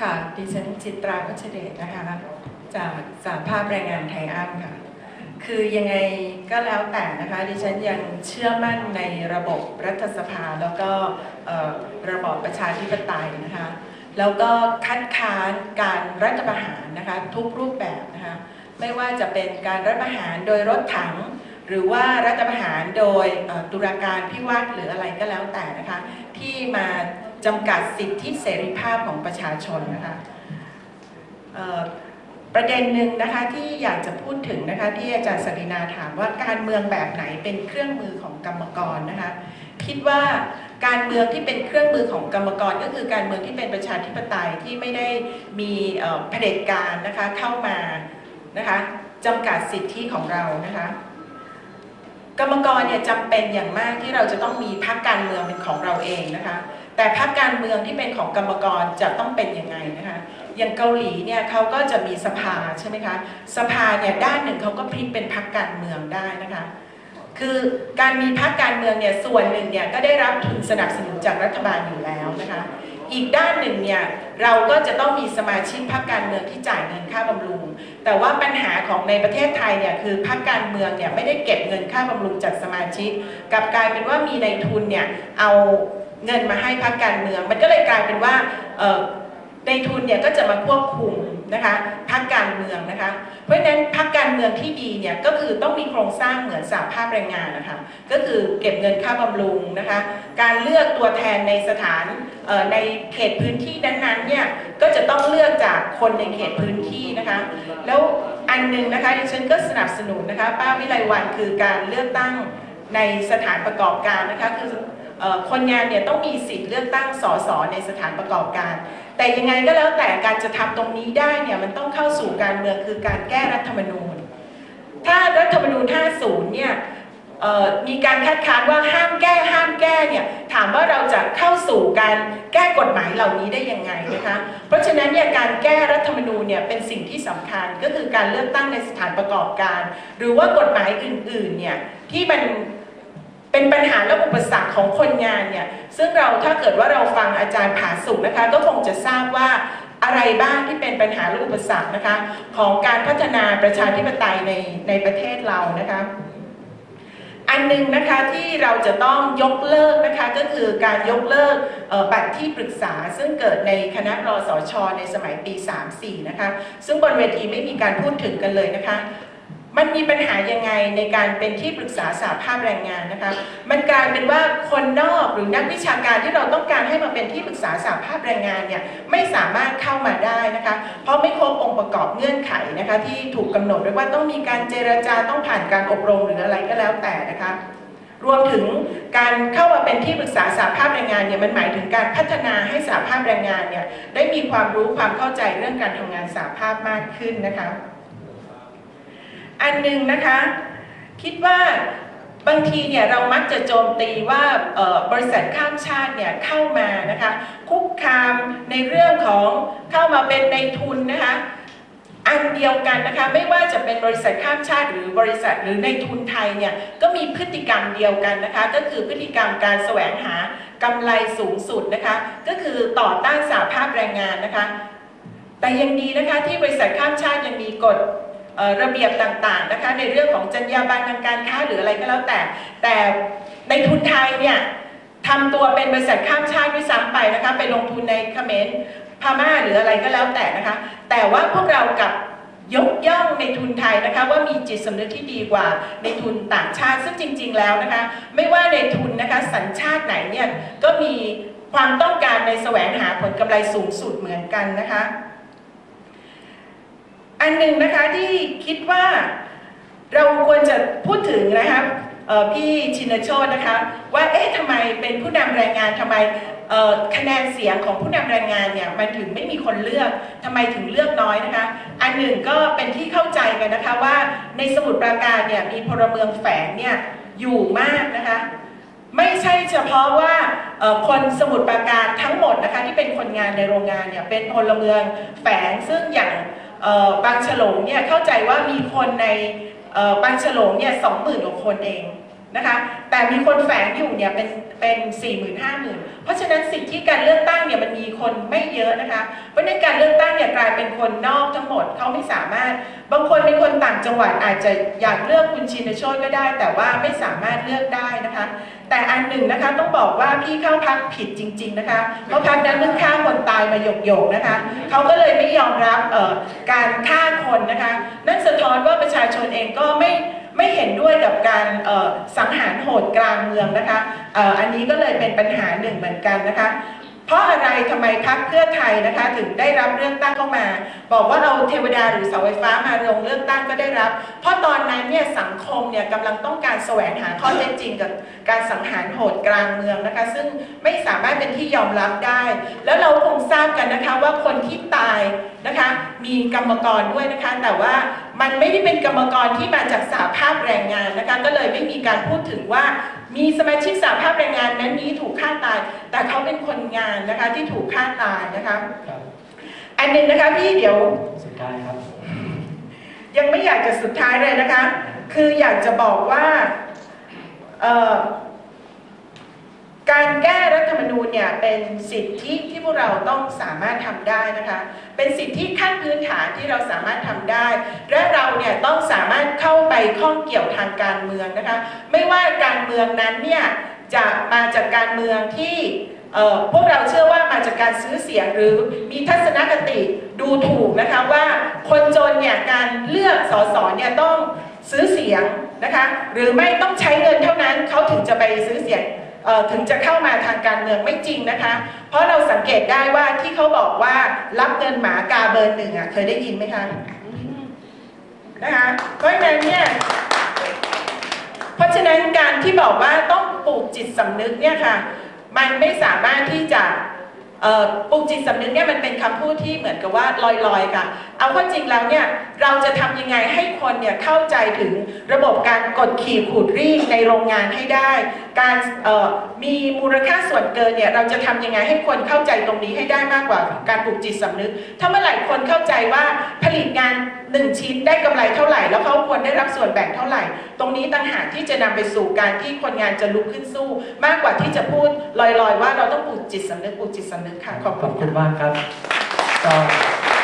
ค่ะ ดิฉันจิตราพัชเดชนะคะ จากสาภาพแรงงานไทยอันค่ะ คือยังไงก็แล้วแต่นะคะ ดิฉันยังเชื่อมั่นในระบบรัฐสภาแล้วก็ระบอบประชาธิปไตยนะคะ แล้วก็คัดค้านการรัฐประหารนะคะทุกรูปแบบนะคะ ไม่ว่าจะเป็นการรัฐประหารโดยรถถังหรือว่ารัฐประหารโดยตุลาการพิวัตรหรืออะไรก็แล้วแต่นะคะ ที่มา จำกัดสิทธิเสรีภาพของประชาชนนะคะประเด็นหนึ่งนะคะที่อยากจะพูดถึงนะคะที่อาจารย์สรินาถามว่าการเมืองแบบไหนเป็นเครื่องมือของกรรมกรนะคะคิดว่าการเมืองที่เป็นเครื่องมือของกรรมกรก็คือการเมืองที่เป็นประชาธิปไตยที่ไม่ได้มีเผด็จการนะคะเข้ามานะคะจำกัดสิทธิของเรานะคะ กรรมกรเนี่ยจำเป็นอย่างมากที่เราจะต้องมีพรรคการเมืองเป็นของเราเองนะคะ แต่พรรคการเมืองที่เป็นของกรรมกรจะต้องเป็นยังไงนะคะ อย่างเกาหลีเนี่ยเขาก็จะมีสภาใช่ไหมคะ สภาเนี่ยด้านหนึ่งเขาก็พลิกเป็นพรรคการเมืองได้นะคะ คือการมีพรรคการเมืองเนี่ยส่วนหนึ่งเนี่ยก็ได้รับทุนสนับสนุนจากรัฐบาลอยู่แล้วนะคะ อีกด้านหนึ่งเนี่ยเราก็จะต้องมีสมาชิกพรรคการเมืองที่จ่ายเงินค่าบำรุง แต่ว่าปัญหาของในประเทศไทยเนี่ยคือพรรคการเมืองเนี่ยไม่ได้เก็บเงินค่าบำรุงจากสมาชิกกลับกลายเป็นว่ามีในทุนเนี่ยเอาเงินมาให้พรรคการเมือง มันก็เลยกลายเป็นว่าในทุนเนี่ยก็จะมาควบคุม นะคะพรรคการเมืองนะคะ เพราะฉะนั้นพรรคการเมืองที่ดีเนี่ยก็คือต้องมีโครงสร้างเหมือนสหภาพแรงงานนะคะ ก็คือเก็บเงินค่าบำรุงนะคะ การเลือกตัวแทนในสถานในเขตพื้นที่นั้นๆเนี่ยก็จะต้องเลือกจากคนในเขตพื้นที่นะคะ แล้วอันหนึงนะคะดิฉันก็สนับสนุนนะคะป้าวิไลวันคือการเลือกตั้งในสถานประกอบการนะคะคือ คนงานเนี่ยต้องมีสิทธิ์เลือกตั้งสสในสถานประกอบการ แต่ยังไงก็แล้วแต่การจะทำตรงนี้ได้เนี่ยมันต้องเข้าสู่การเมืองคือการแก้รัฐธรรมนูญ ถ้ารัฐธรรมนูญ 50 เนี่ยเอ่อมีการคัดค้านว่าห้ามแก้ห้ามแก้เนี่ยถามว่าเราจะเข้าสู่การแก้กฎหมายเหล่านี้ได้ยังไงนะคะเพราะฉะนั้นเนี่ยการแก้รัฐธรรมนูญเนี่ยเป็นสิ่งที่สำคัญก็คือการเลือกตั้งในสถานประกอบการ หรือว่ากฎหมายอื่นๆเนี่ยที่มัน เป็นปัญหาและอุปสรรคของคนงานเนี่ยซึ่งเราถ้าเกิดว่าเราฟังอาจารย์ผาสุกนะคะ ก็คงจะทราบว่าอะไรบ้างที่เป็นปัญหาและอุปสรรคนะคะ ของการพัฒนาประชาธิปไตยในในประเทศเรานะคะ อันหนึงนะคะที่เราจะต้องยกเลิกนะคะก็คือการยกเลิกบัตรที่ปรึกษาซึ่งเกิดในคณะรอสชในสมัยปี 3-4 นะคะ ซึ่งบนเวทีไม่มีการพูดถึงกันเลยนะคะ มันมีปัญหายังไงในการเป็นที่ปรึกษาสาภาพแรงงานนะคะ มันกลายเป็นว่าคนนอกหรือนักวิชาการที่เราต้องการให้มาเป็นที่ปรึกษาสาภาพแรงงานเนี่ยไม่สามารถเข้ามาได้นะคะ เพราะไม่ครบองค์ประกอบเงื่อนไขนะคะ ที่ถูกกำหนดไว้ว่าต้องมีการเจรจาต้องผ่านการอบรมหรืออะไรก็แล้วแต่นะคะรวมถึงการเข้ามาเป็นที่ปรึกษาสาภาพแรงงานเนี่ยมันหมายถึงการพัฒนาให้สาภาพแรงงานเนี่ยได้มีความรู้ความเข้าใจเรื่องการทำงานสาภาพมากขึ้นนะคะ อันหนึ่งนะคะ คิดว่าบางทีเนี่ยเรามักจะโจมตีว่าบริษัทข้ามชาติเนี่ยเข้ามานะคะคุกคามในเรื่องของเข้ามาเป็นในทุนนะคะอันเดียวกันนะคะไม่ว่าจะเป็นบริษัทข้ามชาติหรือบริษัทหรือในทุนไทยเนี่ยก็มีพฤติกรรมเดียวกันนะคะก็คือพฤติกรรมการแสวงหากำไรสูงสุดนะคะก็คือต่อต้านสาภาพแรงงานนะคะแต่ยังดีนะคะที่บริษัทข้ามชาติยังมีกฎ ระเบียบต่างๆนะคะในเรื่องของจรรยาบรรณทางการค้าหรืออะไรก็แล้วแต่ แต่ในทุนไทยเนี่ยทำตัวเป็นบริษัทข้ามชาติด้วยซ้ำไปนะคะไปลงทุนในเขมรพม่าหรืออะไรก็แล้วแต่นะคะ แต่ว่าพวกเรากับยกย่องในทุนไทยนะคะว่ามีจิตสำนึกที่ดีกว่าในทุนต่างชาติซึ่งจริง ๆ แล้วนะคะ ไม่ว่าในทุนนะคะสัญชาติไหนเนี่ยก็มีความต้องการในแสวงหาผลกำไรสูงสุดเหมือนกันนะคะ อันหนึ่งนะคะที่คิดว่าเราควรจะพูดถึงนะคะพี่ชินโชตนะคะ ว่าเอ๊ะทำไมเป็นผู้นำแรงงานทำไมคะแนนเสียงของผู้นำแรงงานเนี่ยมันถึงไม่มีคนเลือกทำไมถึงเลือกน้อยนะคะ อันหนึ่งก็เป็นที่เข้าใจกันนะคะว่าในสมุทรปราการเนี่ยมีพลเมืองแฝงเนี่ยอยู่มากนะคะ ไม่ใช่เฉพาะว่าคนสมุทรปราการทั้งหมดนะคะที่เป็นคนงานในโรงงานเนี่ยเป็นพลเมืองแฝงซึ่งอย่าง บางฉลงเนี่ยเข้าใจว่ามีคนในบางฉลงเนี่ยสองหมื่นกว่าคนเองนะคะแต่มีคนแฝงอยู่เนี่ยเป็นเป็นสี่หมื่นห้าหมื่นเพราะฉะนั้นสิทธิการเลือกตั้งเนี่ยมันมีคนไม่เยอะนะคะเพราะฉะนั้นการเลือกตั้งเนี่ยกลายเป็นคนนอกทั้งหมดเขาไม่สามารถ บางคนเป็นคนต่างจังหวัดอาจจะอยากเลือกคุณชินโชตก็ได้ แต่ว่าไม่สามารถเลือกได้นะคะ แต่อันหนึ่งนะคะต้องบอกว่าพี่เข้าพักผิดจริง ๆนะคะเพราะพักนั้นเพิ่งฆ่าคนตายมาหยกๆนะคะเขาก็เลยไม่ยอมรับเอ่อการฆ่าคนนะคะนั่นสะท้อนว่าประชาชนเองก็ไม่ไม่เห็นด้วยกับการเอ่อสังหารโหดกลางเมืองนะคะเอ่ออันนี้ก็เลยเป็นปัญหาหนึ่งเหมือนกันนะคะ เพราะอะไรทำไมพักเพื่อไทยนะคะ ถึงได้รับเลือกตั้งเข้ามา บอกว่าเราเทวดาหรือเสาไฟฟ้ามาลงเลือกตั้งก็ได้รับ เพราะตอนนั้นเนี่ยสังคมเนี่ยกำลังต้องการแสวงหาข้อเท็จจริงกับการสังหารโหดกลางเมืองนะคะ ซึ่งไม่สามารถเป็นที่ยอมรับได้ แล้วเราคงทราบกันนะคะว่าคนที่ตายนะคะ มีกรรมกรด้วยนะคะ แต่ว่ามันไม่ได้เป็นกรรมกรที่มาจากสาภาพแรงงานนะคะ ก็เลยไม่มีการพูดถึงว่า มีสมาชิกสาภาพแรงงานนั้นนี้ถูกฆ่าตาย แต่เขาเป็นคนงานนะคะที่ถูกฆ่าตายนะคะครับอันหนึงนะคะพี่เดี๋ยวสุดท้ายครับ ยังไม่อยากจะสุดท้ายเลยนะคะ คืออยากจะบอกว่าเอ่อ การแก้รัฐธรรมนูญเนี่ยเป็นสิทธิที่พวกเราต้องสามารถทำได้นะคะ เป็นสิทธิขั้นพื้นฐานที่เราสามารถทำได้ และเราเนี่ยต้องสามารถเข้าไปข้องเกี่ยวทางการเมืองนะคะ ไม่ว่าการเมืองนั้นเนี่ยจะมาจากการเมืองที่พวกเราเชื่อว่ามาจากการซื้อเสียงหรือมีทัศนคติดูถูกนะคะว่าคนจนเนี่ยการเลือกสสเนี่ยต้องซื้อเสียงนะคะหรือไม่ต้องใช้เงินเท่านั้นเขาถึงจะไปซื้อเสียง ถึงจะเข้ามาทางการเมืองไม่จริงนะคะ เพราะเราสังเกตได้ว่าที่เขาบอกว่ารับเงินหมากาเบอร์หนึ่งอะเคยได้ยินไหมคะนะคะเพราะฉะนั้นเนี่ยเพราะฉะนั้นการที่บอกว่าต้องปลูกจิตสำนึกเนี่ยค่ะ มันไม่สามารถที่จะ ปลูกจิตสำนึกเนี่ยมันเป็นคำพูดที่เหมือนกับว่าลอยๆค่ะ เอาข้อจริงแล้วเนี่ยเราจะทำยังไงให้คนเนี่ยเข้าใจถึงระบบการกดขี่ขูดรีดในโรงงานให้ได้ การมีมูลค่าส่วนเกินเนี่ยเราจะทำยังไงให้คนเข้าใจตรงนี้ให้ได้มากกว่าการปลุกจิตสำนึก ถ้าเมื่อไหร่คนเข้าใจว่าผลิตงาน หนึ่งชิ้นได้กำไรเท่าไหร่ แล้วเขาควรได้รับส่วนแบ่งเท่าไหร่ ตรงนี้ต่างหากที่จะนำไปสู่การที่คนงานจะลุกขึ้นสู้ มากกว่าที่จะพูดลอยๆ ว่าเราต้องปลูกจิตสำนึกปลูกจิตสำนึกค่ะขอบคุณคุณมากครับ